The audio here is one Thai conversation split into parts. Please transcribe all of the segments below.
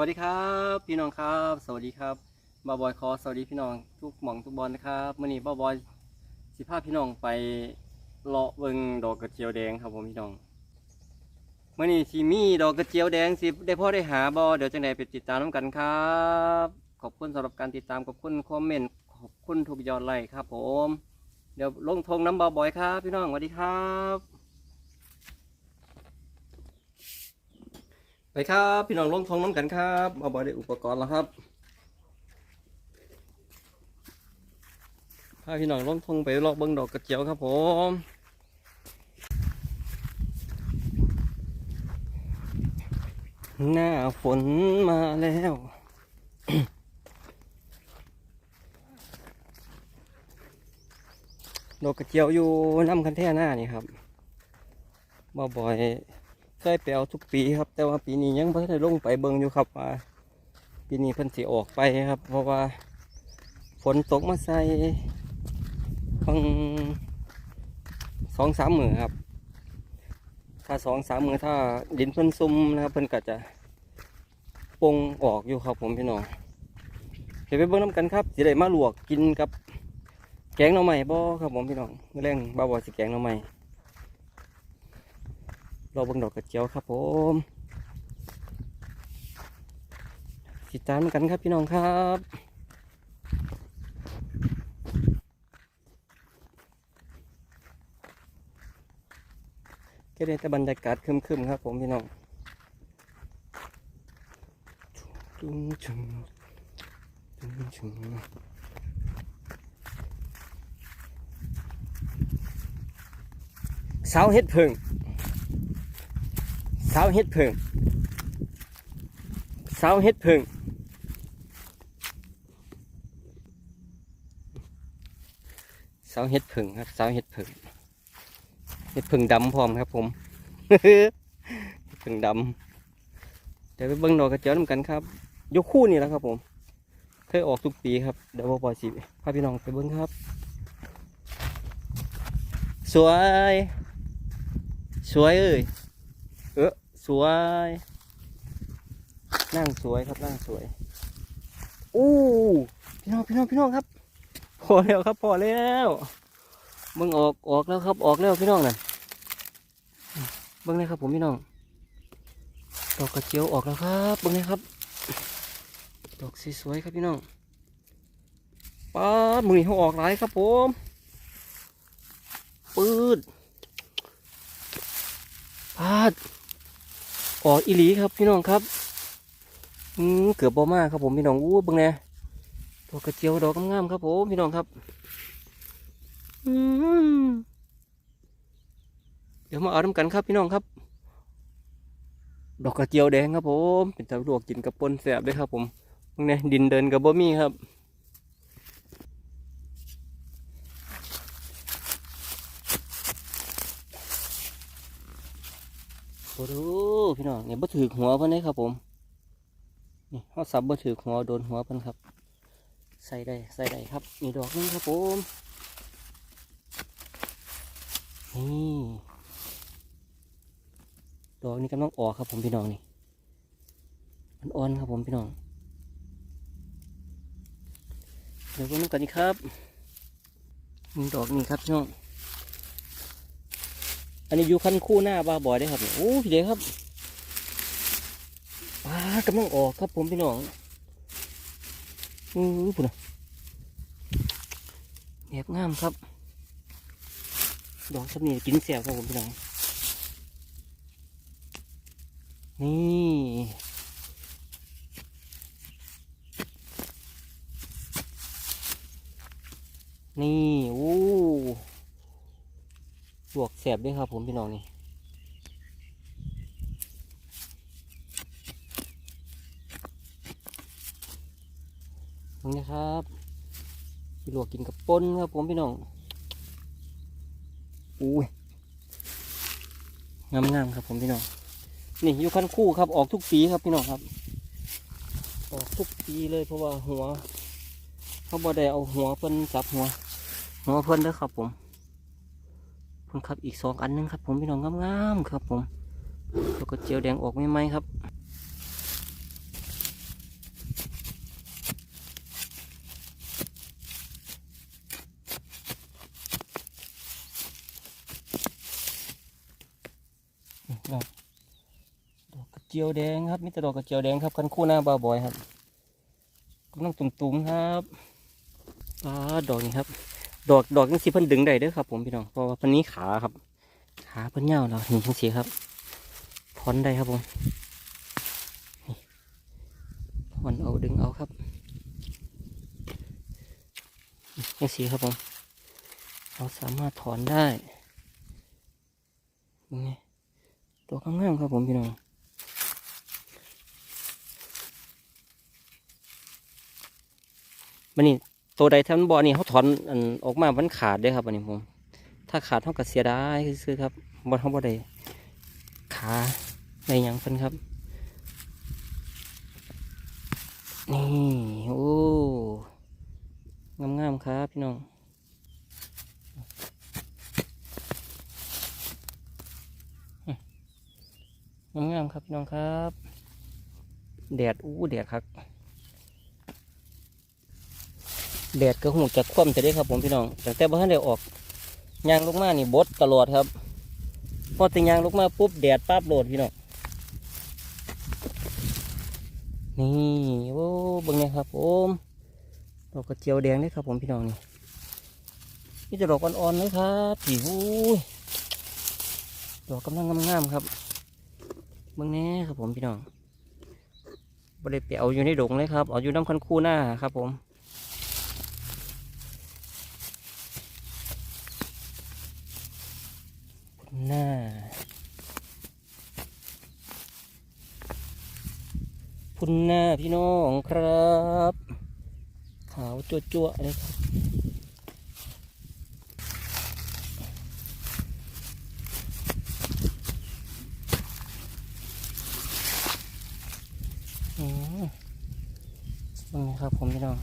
วัสดีครับ พี่น้องครับ สวัสดีครับบาบอยคอสวัสดีพี่น้องทุกหม่องทุกบอลนะครับมื่อนี้บาบอยสิพาพี่น้องไปเลาะเบิงดอกกระเจียวแดงครับผมพี่น้องมื่อนี้ที่มีดอกกระเจียวแดงสิได้พ่อได้หาบอเดี๋ยวจังใดไปติดตามน้ำกันครับ ขอบคุณสำหรับการติดตามขอบคุณคอมเมนต์ขอบคุณทุกยอดไลค์ครับผม เดี๋ยวลงทงน้ำบาบอยครับ พี่น้องสวัสดีครับ ไปครับพี่น้องลงทงน้ำกันครับเอาบอยได้อุปกรณ์แล้วครับพาพี่น้องลงทงไปลอกเบิ้งดอกกระเจียวครับผมหน้าฝนมาแล้วดอกกระเจียวอยู่น้ำคันแท่หน้านี่ครับบ่บ่อย เคยไปเอาทุกปีครับ แต่ว่าปีนี้ยังไม่ได้ลงไปเบิ่งอยู่ครับว่าปีนี้เพิ่นสิออกไปครับ เพราะว่าฝนตกมาใส่ฟังสองสามมือครับ ถ้าสองสามมือถ้าดินเพิ่นซุ่มนะครับเพิ่นก็จะปงออกอยู่ครับผมพี่น้องเดี๋ยวไปเบิ่งน้ำกันครับสิได้มาลวกกินกับแกงหน่อไม้บ่ครับผมพี่น้องมื้อแรงบ้าบอสิแกงหน่อไม้ เรอเบิ่งดอกกระเจียวครับผมติดตามกันครับพี่น้องครับก็ได้แต่บรรยากาศคึมๆครับผมพี่น้องจุ้งจุ้งจุ้งจุ้งสาวเฮ็ดเพิง สาวเฮ็ดเพิงสาวเฮ็ดเพิงสาวเฮ็ดเพิงครับสาวเฮ็ดเพิงเฮ็ดเพิงดำพร้อมครับผมเฮ็ดเพิงดำเดี๋ยวไปเบิ่งดอกกระเจียวน้ำกันครับ ยกคู่นี่แหละครับผม เคยออกทุกปีครับเดี๋ยวพอสิพาพี่น้องไปเบิ่งครับ สวย สวยเอ้ย สวย นั่งสวยครับนั่งสวยอู้พี่น้องพี่น้องพี่น้องครับ พอแล้วครับพอแล้วเบิ่งออกออกแล้วครับออกแล้วพี่น้องน่ะเบิ่งเลยครับผมพี่น้องดอกกระเจียวออกแล้วครับเบิ่งเลยครับดอกสวยๆครับพี่น้องป้าดมือนี้เขาออกหลายครับผมปืดพาด ออกอีหลีครับพี่น้องครับอืมเกือบบ่มากครับผมพี่น้องอู้บิ่งแน่ดอกกระเจียวดอกงามๆครับผมพี่น้องครับอืมเดี๋ยวมาเอาน้ำกันครับพี่น้องครับ ดอกกระเจียวแดงครับผมเป็นตะลวกกินกับปนแสบเลยครับผมบิ่งแน่ดินเดินกับบ่มีครับ โอ้โหพี่น้องเนี่ยบ่ถือหัวเพิ่นเลยครับผมนี่เขาสับบ่ถือหัวโดนหัวเพิ่นครับ ใส่ได้ใส่ได้ครับมีดอกนึงครับผมนี่ดอกนี้กำลังออกครับผมพี่น้องนี่มันอ่อนครับผมพี่น้องเดี๋ยวเพิ่งกันนี่ครับมีดอกนี้ครับพี่น้อง อันนี้อยู่คันคู่หน้าบาบอยได้ครับโอ้พี่เด็กครับปลากำลังออกครับผมพี่น้องอือปุ่นแบบงามครับ ดอกสำนีกินเสียบครับผมพี่น้องนี่โอ้ ลวก แสบด้วยครับผมพี่น้องนี่นี่นะครับพี่ลวกกินกับปนครับผมพี่น้องอุ้ยงามๆครับผมพี่น้องนี่อยู่คันคู่ครับออกทุกปีครับพี่น้องครับ ออกทุกปีเลยเพราะว่าหัว เขาบ่ได้เอาหัวเพิ่นจับหัว หัวเพิ่นเด้อครับผม คุครับอีกสองอันนึงครับ ผมพี่น้องงามๆครับ ผมแล้วก็เจียวแดงออกไม่ไหมครับดอกกระเจียวแดงครับมิตรดอกกระเจียวแดงครับกันคู่หน้าบาบอยครับกำลังตุ่มๆครับปลาดอกนี้ครับ ดอกดอกนี่สิเพิ่นดึงได้เด้อครับ ผมพี่น้องเพราะว่าเพิ่นนี้ขาครับ ขาเพิ่นยาวแล้วนี่จังซี่ครับถอนได้ครับผมถอนเอาดึงเอาครับจังซี่ครับผมเราสามารถถอนได้นี่ตัวข้างล่างครับผมพี่น้องมันนี่ ตัวใดท่านบ่อนี่เขาถอนอันออกมามันขาดเด้ครับอันนี้ผม ถ้าขาดเท่ากับเสียดายซื้อครับบอลเขาบ่ได้ขาในหยังเพิ่นครับ นี่โอ้งามๆครับพี่น้องงามๆครับพี่น้องครับ แดดอู้แดดครับ แดดก็หูจะคว่ำจะได้ครับผมพี่น้องแต่แต่บ่ทันได้ออกยางลงมานี่บดตลอดครับ พอติยางลงมาปุ๊บแดดปั๊บโหลดพี่น้องนี่โอ้บิ่งเนี่ยครับผมดอกกระเจียวแดงเลยครับผมพี่น้องนี่นี่จะดอกอ่อนๆเลยครับผีหูยดอกกำลังงามๆครับเบิ่งแน่ครับผมพี่น้องบริเปียวอยู่ในดงเลยครับ เอาอยู่น้ำคันคู่หน้าครับผม หน้า นหน้าพี่น้องครับ ขาวจั่วๆเลยครับอืมนี่ครับผมพี่น้อง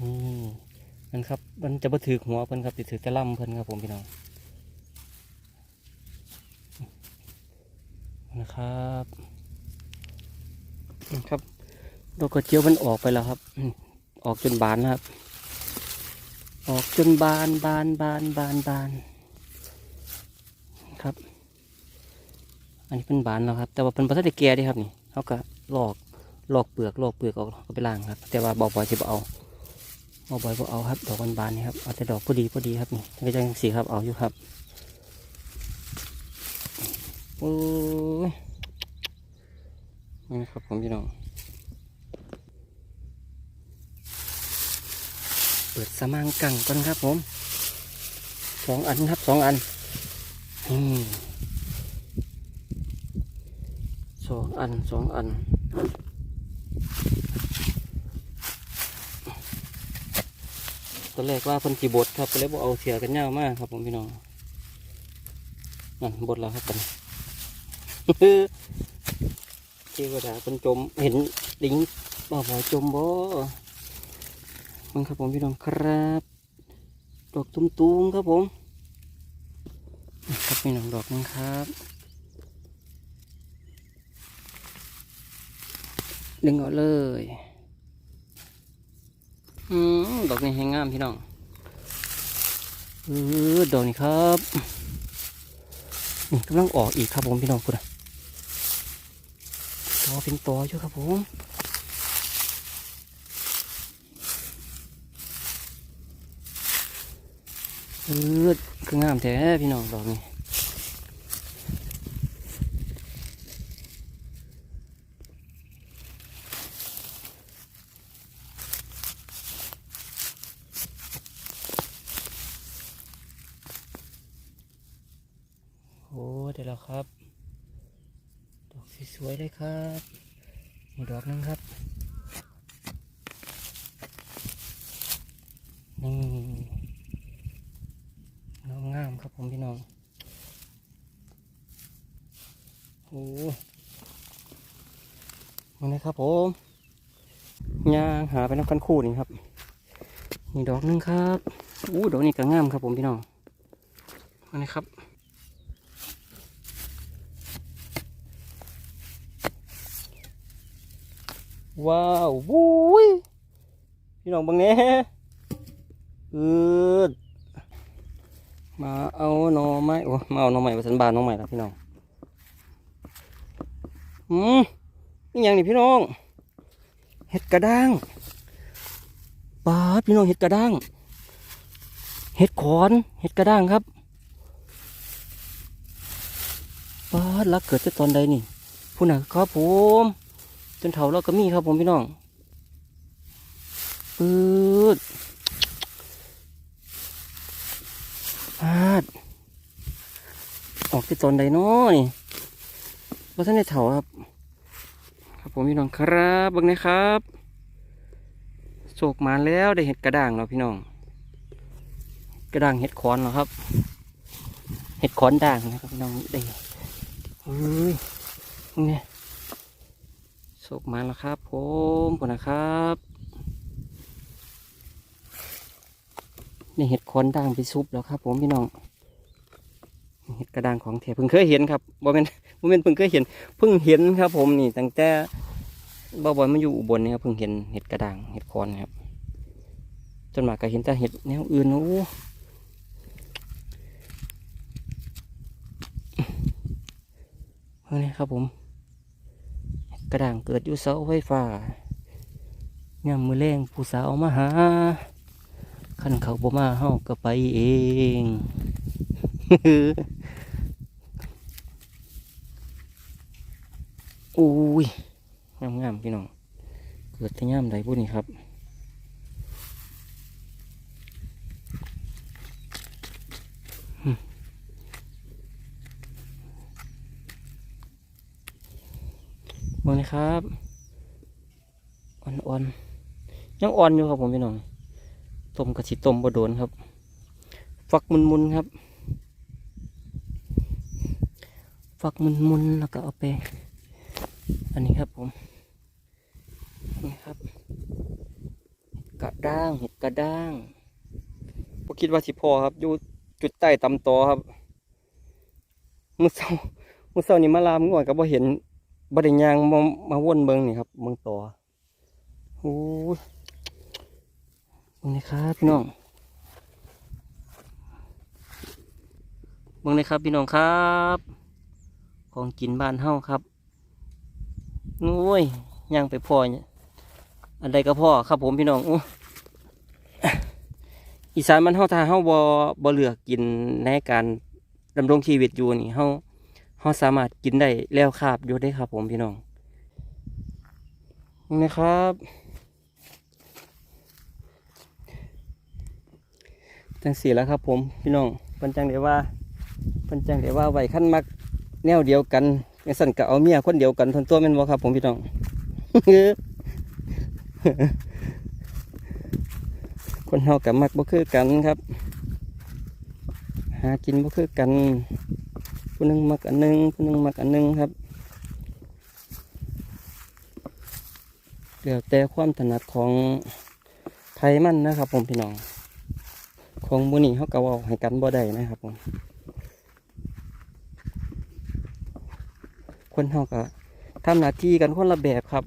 อืม มันครับมันจะมาถือหัวเพิ่นครับติถือกระลำเพิ่นครับผมพี่น้องนะครับนะครับดอกกระเจียวมันออกไปแล้วครับ ออกจนบานนะครับ ออกจนบานบานบานบานบานครับ อันนี้เป็นบานแล้วครับ แต่ว่าเป็นภาษาตะเกียดีครับนี่เขาก็ลอกลอกเปลือกลอกเปลือกออกเอาไปล้างครับ แต่ว่าบอกว่าจะเอา เอาบ่อยบ่เอาครับดอกบานๆนี่ครับเอาแต่ดอกพอดีพอดีครับนี่ก็จะสีครับเอาอยู่ครับโอ้ยนี่นะครับผมพี่น้องเปิดสมางกังก่อนครับผมสองอันครับสองอันอืมสองอันสองอัน ตอนแรกว่าเพิ่นจีบดครับก็เลยบอกเอาเสียกันยาวมากครับผมพี่น้องนั่นบดแล้วครับกันเทวดาเป็นจมเห็นลิงบ่าวบอจมบ่มันครับผมพี่น้องครับดอกตุ้มๆครับผมครับพี่น้องดอกนึงครับดึงเอาเลย อืมดอกนี้แห้งงามพี่น้องเออดอกนี้ครับนี่กำลังออกอีกครับผมพี่น้องคุณอะตัวเป็นตัวอยู่ครับผมเออคืองามแท้พี่น้องดอกนี้ โอ้เดี๋ยวแล้วครับ ดอกสวยๆเลยครับมีดอกนึงครับนี่น้องงามครับผมพี่น้องโอ้มาเลยครับผมย่างหาไปน้ำกันคู่นี่ครับมีดอกนึงครับอู้ดอกนี้ก็งามครับผมพี่น้องมาเลยครับ ว้าววุ้ยพี่น้องบังแน่อืดมาเอาหน่อไม้โอ้มาเอาหน่อไม้ปสันบานหน่อไม้ล้วพี่น้องอืมนี่ยังนี่พี่น้อง เห็ดกระด้างปาดพี่น้องเห็ดกระด้าง เห็ดขอนเห็ดกระด้างครับปาดรักเกิดจะตอนใดนี่ผู้หนักครับผม จนเถาเราก็มีครับผมพี่น้องปืดปาด ออกที่ตอนใดน้อยว่าท่านได้เถาครับ ครับผมพี่น้องครับบังนะครับโศกมาแล้วได้เห็ดกระด่างแล้วพี่น้อง กระด่างเห็ดขอนเหรอครับ เห็ดขอนด่างนะครับพี่น้องได้เฮ้ยนี่ โศกมาแล้วครับผมผมนะครับ นี่เห็ดขอนด่างไปซุปแล้วครับ ผมพี่น้องเห็ดกระด่างของแท้เพิ่งเคยเห็นครับบ่เป็นบ่เป็นเพิ่งเคยเห็นเพิ่งเห็นครับ ผมนี่ตั้งแต่บ่บ่อยมาอยู่อุบลนี่ครับเพิ่งเห็นเห็ดกระด่างเห็ดคอนครับจนมากก็เห็นแต่เห็ดแนวอื่นนะโอ้เฮ้ยนี่ครับผม กระด่างเกิดอยู่เสาไฟฟ้ายามมือแรงผู้สาวมาหาขันเขาบ่มาเฮาก็ไปเองอุ้ยงามๆพี่น้อง เกิดที่ย่ามใดบุนี่ครับ มองนะครับอ่อนๆยังอ่อนอยู่ครับผมพี่น้องต้มกระชิต้มบโดนครับ ฟักมุนๆครับ ฟักมุนๆแล้วก็เอาไป อันนี้ครับผมนี่ครับ กระด้างเห็ดกระด้างผมคิดว่าสิพอครับ อยู่จุดใต้ตำตอครับมือเศร้ามือเศร้านี่มาลามง่วงก็บ่เห็น บ่ได้ยางมามาวนเบิงนี่ครับเบิงตอโอ้ยเบิงนี่ครับพี่น้องเบิงนี่ครับพี่น้องครับ ของกินบ้านเฮาครับโอ้ยยางไปพ่อเนี่ยอันใดก็พ่อครับผมพี่น้องอู้อีสานมันเฮาถ้าเฮาบ่บ่เลือกกินในการดำรงชีวิตอยู่นี่เฮา เฮาสามารถกินได้แล้วคาบอยู่ได้ครับ ผมพี่น้องนะครับจังสีแล้วครับ ผมพี่น้องเพิ่นจังได้ว่าเพิ่นจังได้ว่าไหวขั้นมักแนวเดียวกันจังสั่นก็เอาเมียคนเดียวกันทนตัวแม่นบ่ครับ ผมพี่น้องคนเฮากับมักบ่คือกันครับ หากินบ่คือกัน ผู้หนึงมักอันหนึ่งผู้หนึงมักอันหนึ่งครับเกี่ยวแต่ความถนัดของไทยมันนะครับ ผมพี่น้อง ของมูนี่เขาก็ว่าให้กันบ่ได้นะครับผมคนเฮาก็ทำหน้าที่กันคนละแบบครับ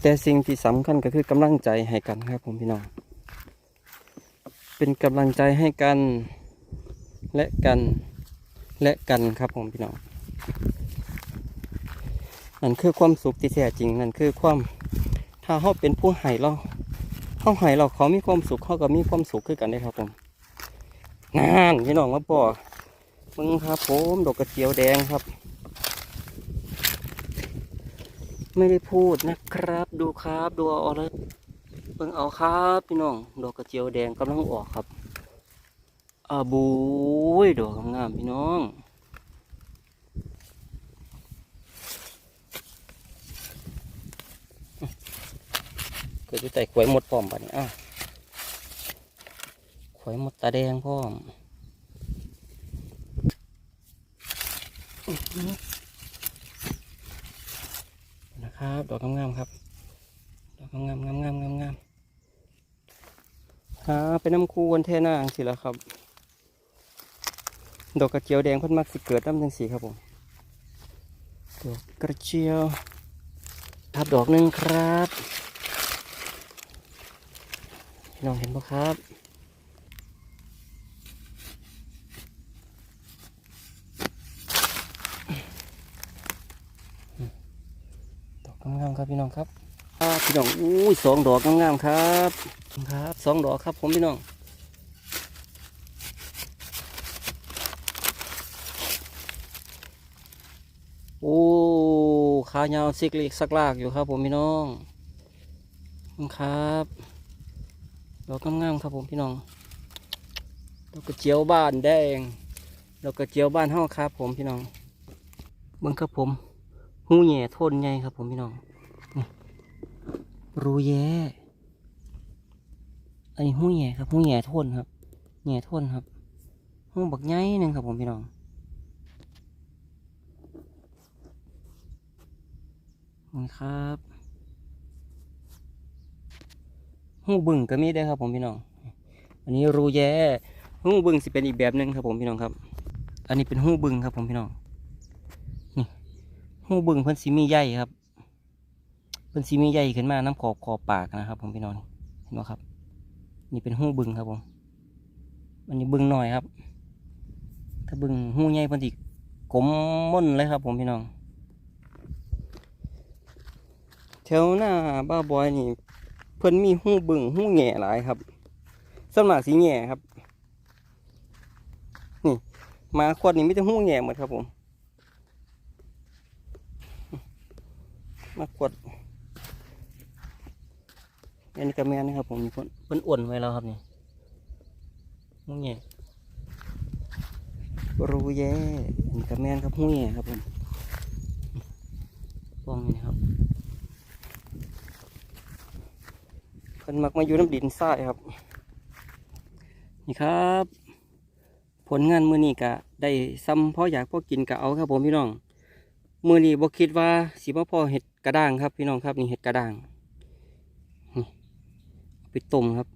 แต่สิ่งที่สำคัญก็คือกำลังใจให้กันครับ ผมพี่น้อง เป็นกำลังใจให้กัน และกันและกันครับผมพี่น้องนั่นคือความสุขที่แท้จริงนั่นคือความถ้าเขาเป็นผู้ให้เราเขาให้เราเขามีความสุขเขาก็มีความสุขคือกันได้ครับผมงานพี่น้องมาปอมึงครับผมดอกกระเจียวแดงครับ ไม่ได้พูดนะครับ ดูครับดูเอาเลยเบิ่งเอาครับ พี่น้องดอกกระเจียวแดงกำลังออกครับ อาบูยดอกงามพี่น้องเกิดอยู่ใต้ขวยหมดพร้อมบัดนี้อ้าวขวยหมดตาแดงพร้อมนะครับดอกงามๆครับดอกงามๆงามๆงามๆงามๆหาไปน้ำคูวันเทน้าจังสิแล้วครับ ดอกกระเจียวแดงเพิ่นมักสิเกิดน้ำจังสีครับผมดอกกระเจียวครับดอกหนึ่งครับพี่น้องเห็นปะครับดอกงามๆครับพี่น้องครับพี่น้องอุ้ยสองดอกงามๆครับครับสองดอกครับผมพี่น้องโอ้ ขายาวซิกลิกสักลากอยู่ครับผมพี่น้องครับดอกงามๆครับผมพี่น้องดอกกระเจียวบ้านแดงดอกกระเจียวบ้านเฮาครับผมพี่น้องเบิ่งครับผมหูแหย่ทนไงครับผมพี่น้องรูแย่อันนี้หูแหย่ครับหูแหย่ทนครับแหย่ทนครับหูบักใหญ่หนึ่งครับผมพี่น้อง นี่ครับหูบึงก็มีได้ครับผมพี่น้อง อันนี้รูแย่หูบึงสิเป็นอีกแบบหนึ่งครับผมพี่น้องครับ อันนี้เป็นหูบึงครับผมพี่น้อง นี่หูบึงเพิ่นสีมีใหญ่ครับ เพิ่นสีมีใหญ่ขึ้นมาน้ำขอบขอบปากนะครับ ผมพี่น้อง เห็นไหมครับ นี่เป็นหูบึงครับผม อันนี้บึงหน่อยครับ ถ้าบึงหูใหญ่เพิ่นสิกลมม่นเลยครับ ผมพี่น้อง แถวหน้าบ้าบอยนี่ เพิ่นมีหู้บึงหู้แง่หลายครับส่วนมาสีแง่ครับ นี่มาขวดนี่มีแต่หูแง่หมดครับผมมากดอันนี้กระแมนนะครับผมเพิ่นเพิ่นอ้วนไว้แล้วครับนี่หู้แง่รูแย่อันนี้กระแมนครับหู้แง่ครับผมฟองนี่ครับ เพิ่นมักมาอยู่น้ำดินทรายครับ นี่ครับ ผลงานมือนี้กะได้ซ้ำพออยากพอกินกะเอาครับผมพี่น้องมือนี้บ่คิดว่าสิมาพอเห็ดกระด้างครับ พี่น้องครับนี่เห็ดกระด้างนี่ไปต้มครับ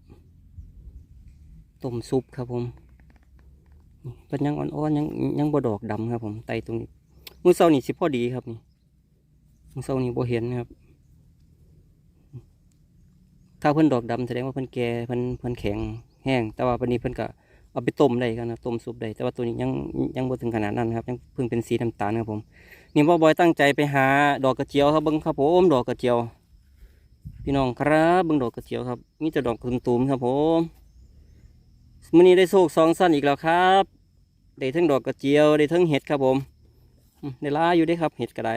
ต้มซุปครับผมนี่เป็นยังอ่อนๆยังยังบ่ดอกดำครับผมไตตรงนี้มือเศร้านี่สิพอดีครับนี่มือเศร้านี่บ่เห็นนะครับ ถ้าเพิ่นดอกดำแสดงว่าเพิ่นแก่เพิ่นเพิ่นแข็งแห้ง แต่ว่าวันนี้เพิ่นก็เอาไปต้มได้กันนะต้มซุปได้แต่ว่าตัวนี้ยังยังบ่ถึงขนาดนั้นครับยังเพิ่งเป็นสีน้ำตาลครับผมนี่บ่บอยตั้งใจไปหาดอกกระเจียวครับเบิ้งครับผมดอกกระเจียว พี่น้องครับเบิ้งดอกกระเจียวครับมีแต่ดอกตุ่มๆครับผมมื้อนี้ได้โชคสองสั้นอีกแล้วครับได้ทั้งดอกกระเจียวได้ทั้งเห็ดครับผมได้หลาอยู่ได้ครับเห็ดก็ได้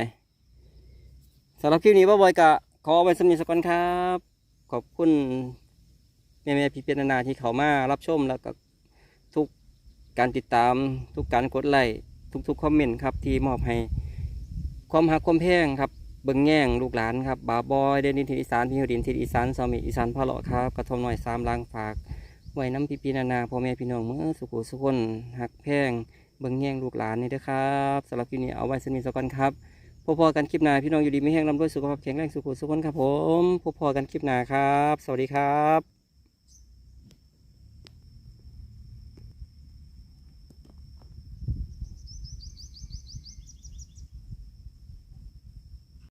สำหรับคลิปนี้บ่บอยกะขอไว้สำนีสักก่อนครับ ขอบคุณแม่ๆพี่เพียรนาที่เขามารับชมแล้วก็ทุกการติดตามทุกการกดไลค์ทุกๆคอมเมนต์ครับที่มอบให้ความหักความแพงครับเบิ่งแง่งลูกหลานครับบาบอยเดนดินทิอีสานพี่หดินทินอีสานสามีอีสานพ่อหล่อครับกระทมหน่อยสามลางฝากไว้น้ำพี่พี่นานาพ่อแม่พี่น้องเมื่อสุขุสุขคนหักแพงเบิ่งแง่งลูกหลานนี่เด้อครับสำหรับคลิปนี้เอาไว้สนิทสักก่อนครับ พบพอกันคลิปหน้าพี่น้องอยู่ดีไม่แห้งลำด้วยสุขภาพแข็งแรงสุขุสุขคนครับผมพบพอกันคลิปหน้าครับ สวัสดีครับ